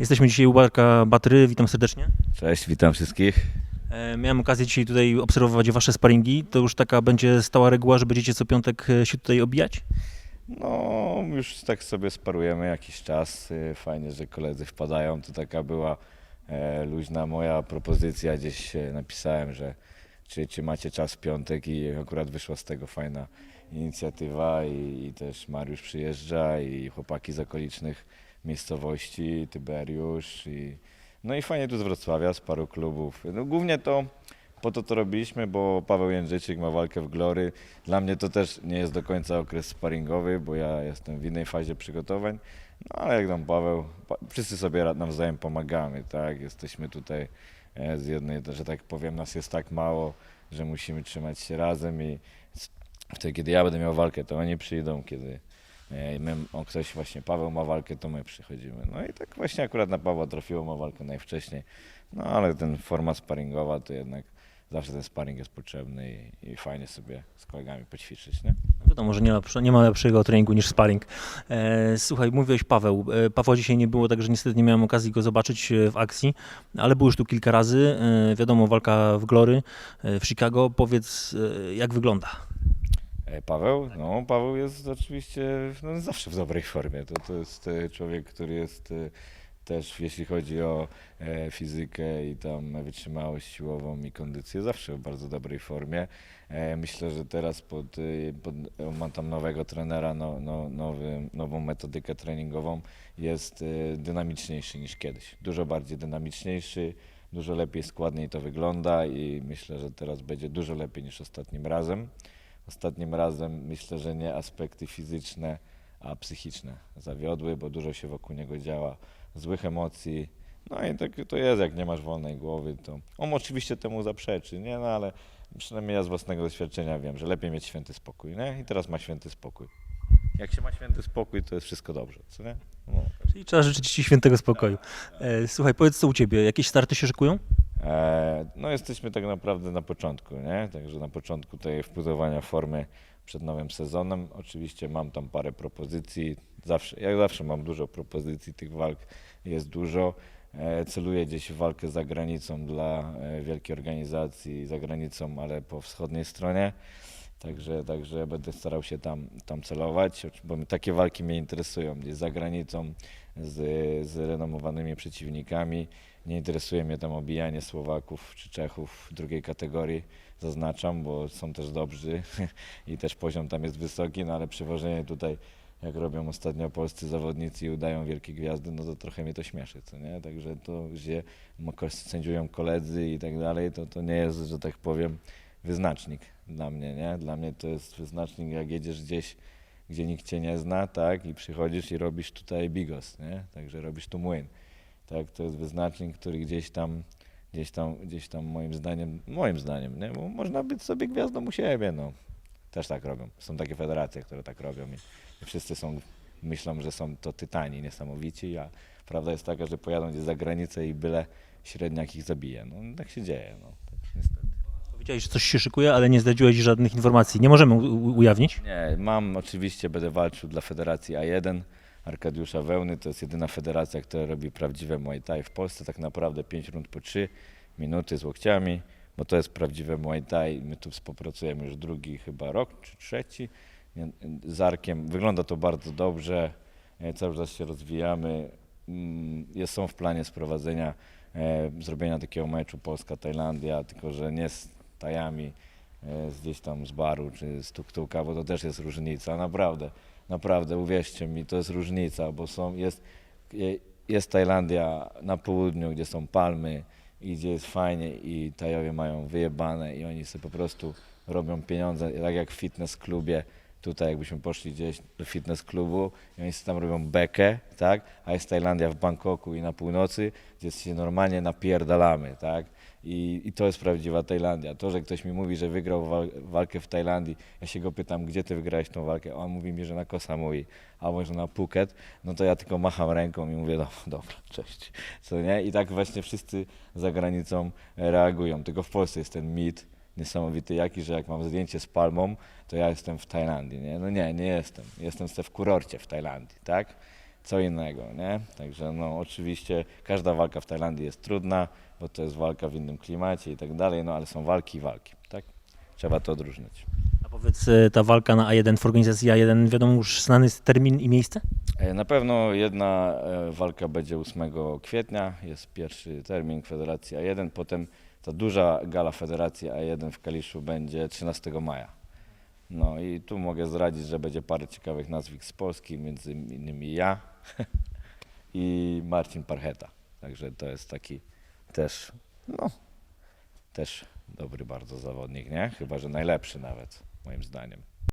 Jesteśmy dzisiaj u Barka Batry, witam serdecznie. Cześć, witam wszystkich. E, Miałem okazję dzisiaj tutaj obserwować wasze sparingi. To już taka będzie stała reguła, że będziecie co piątek e, się tutaj obijać? No, już tak sobie sparujemy jakiś czas. Y, Fajnie, że koledzy wpadają. To taka była e, luźna moja propozycja. Gdzieś e, napisałem, że czy, czy macie czas w piątek i akurat wyszła z tego fajna inicjatywa i, i też Mariusz przyjeżdża i chłopaki z okolicznych miejscowości, Tyberiusz i no i fajnie tu z Wrocławia, z paru klubów. No, głównie to po to to robiliśmy, bo Paweł Jędrzejczyk ma walkę w Glory. Dla mnie to też nie jest do końca okres sparingowy, bo ja jestem w innej fazie przygotowań. No ale jak tam Paweł, pa, wszyscy sobie nawzajem pomagamy, tak? Jesteśmy tutaj e, z jednej, że tak powiem, nas jest tak mało, że musimy trzymać się razem i wtedy, kiedy ja będę miał walkę, to oni przyjdą, kiedy my, on, ktoś właśnie, Paweł ma walkę, to my przychodzimy. No i tak właśnie akurat na Pawła trafiło, ma walkę najwcześniej. No ale ten forma sparingowa to jednak zawsze ten sparring jest potrzebny i, i fajnie sobie z kolegami poćwiczyć, nie? Wiadomo, że nie nie ma lepszego treningu niż sparing. E, słuchaj, mówiłeś Paweł. E, Pawła dzisiaj nie było, także niestety nie miałem okazji go zobaczyć e, w akcji, ale był już tu kilka razy. E, wiadomo, walka w Glory e, w Chicago. Powiedz, e, jak wygląda? E, Paweł? No, Paweł jest oczywiście no, zawsze w dobrej formie. To, to jest e, człowiek, który jest e, też, jeśli chodzi o fizykę i tam wytrzymałość siłową i kondycję, zawsze w bardzo dobrej formie. Myślę, że teraz pod, pod, ma tam nowego trenera, no, no, nowy, nową metodykę treningową, jest dynamiczniejszy niż kiedyś. Dużo bardziej dynamiczniejszy, dużo lepiej, składniej to wygląda i myślę, że teraz będzie dużo lepiej niż ostatnim razem. Ostatnim razem myślę, że nie aspekty fizyczne, a psychiczne zawiodły, bo dużo się wokół niego działa złych emocji. No i tak to jest, jak nie masz wolnej głowy, to on oczywiście temu zaprzeczy, nie? No ale przynajmniej ja z własnego doświadczenia wiem, że lepiej mieć święty spokój, nie? I teraz ma święty spokój. Jak się ma święty spokój, to jest wszystko dobrze, co nie? No. Czyli trzeba życzyć ci świętego spokoju. E, słuchaj, powiedz co u ciebie. Jakieś starty się szykują? E, No jesteśmy tak naprawdę na początku, nie? Także na początku tej wpływania formy przed nowym sezonem. Oczywiście mam tam parę propozycji. Zawsze, zawsze mam dużo propozycji, tych walk jest dużo. E, Celuję gdzieś w walkę za granicą dla e, wielkiej organizacji, za granicą, ale po wschodniej stronie. Także, także będę starał się tam, tam celować, bo takie walki mnie interesują, gdzieś za granicą z, z renomowanymi przeciwnikami. Nie interesuje mnie tam obijanie Słowaków czy Czechów drugiej kategorii, zaznaczam, bo są też dobrzy i też poziom tam jest wysoki, no ale przywożenie tutaj, jak robią ostatnio polscy zawodnicy i udają wielkie gwiazdy, no to trochę mnie to śmieszy, co nie? Także to, gdzie sędziują koledzy i tak dalej, to, to nie jest, że tak powiem, wyznacznik dla mnie, nie? Dla mnie to jest wyznacznik, jak jedziesz gdzieś, gdzie nikt cię nie zna, tak? I przychodzisz i robisz tutaj bigos, nie? Także robisz tu młyn. Tak, to jest wyznacznik, który gdzieś tam, gdzieś tam, gdzieś tam moim zdaniem, moim zdaniem, nie? Bo można być sobie gwiazdą u siebie, no. Też tak robią. Są takie federacje, które tak robią i, wszyscy są, myślą, że są to tytani niesamowici, a prawda jest taka, że pojadą gdzieś za granicę i byle średniak ich zabije. No tak się dzieje, no. Powiedziałeś, że coś się szykuje, ale nie zdradziłeś żadnych informacji. Nie możemy u- ujawnić. Nie, mam oczywiście, będę walczył dla Federacji A1 Arkadiusza Wełny. To jest jedyna federacja, która robi prawdziwe Muay Thai w Polsce. Tak naprawdę 5 rund po 3 minuty z łokciami, bo to jest prawdziwe Muay Thai. My tu współpracujemy już drugi chyba rok czy trzeci z Arkiem. Wygląda to bardzo dobrze. E, Cały czas się rozwijamy. Mm, Jest, są w planie sprowadzenia, e, zrobienia takiego meczu Polska-Tajlandia, tylko że nie z Tajami, e, z gdzieś tam z baru czy z tuktuka, bo to też jest różnica, naprawdę, naprawdę, uwierzcie mi, to jest różnica, bo są, jest, e, jest Tajlandia na południu, gdzie są palmy i gdzie jest fajnie i Tajowie mają wyjebane i oni sobie po prostu robią pieniądze, tak jak w fitness klubie, tutaj jakbyśmy poszli gdzieś do fitness klubu i oni sobie tam robią bekę, tak, a jest Tajlandia w Bangkoku i na północy, gdzie się normalnie napierdalamy, tak, i, I to jest prawdziwa Tajlandia. To, że ktoś mi mówi, że wygrał wal, walkę w Tajlandii, ja się go pytam, gdzie ty wygrałeś tą walkę, on mówi mi, że na Koh Samui, albo że na Phuket, no to ja tylko macham ręką i mówię, no, dobra, cześć, co nie? I tak właśnie wszyscy za granicą reagują. Tylko w Polsce jest ten mit niesamowity jaki, że jak mam zdjęcie z palmą, to ja jestem w Tajlandii, nie? No nie, nie jestem. Jestem w kurorcie w Tajlandii, tak? co innego, nie? Także no oczywiście każda walka w Tajlandii jest trudna, bo to jest walka w innym klimacie i tak dalej, no ale są walki i walki, tak? Trzeba to odróżnić. Powiedz, e, ta walka na A1 w organizacji A1, wiadomo już znany jest termin i miejsce? E, Na pewno jedna e, walka będzie 8 kwietnia, jest pierwszy termin Federacji A1, potem ta duża gala Federacji A1 w Kaliszu będzie 13 maja. No i tu mogę zdradzić, że będzie parę ciekawych nazwisk z Polski, między innymi ja i Marcin Parcheta. Także to jest taki też, no, też dobry bardzo zawodnik, nie? Chyba, że najlepszy nawet, moim zdaniem.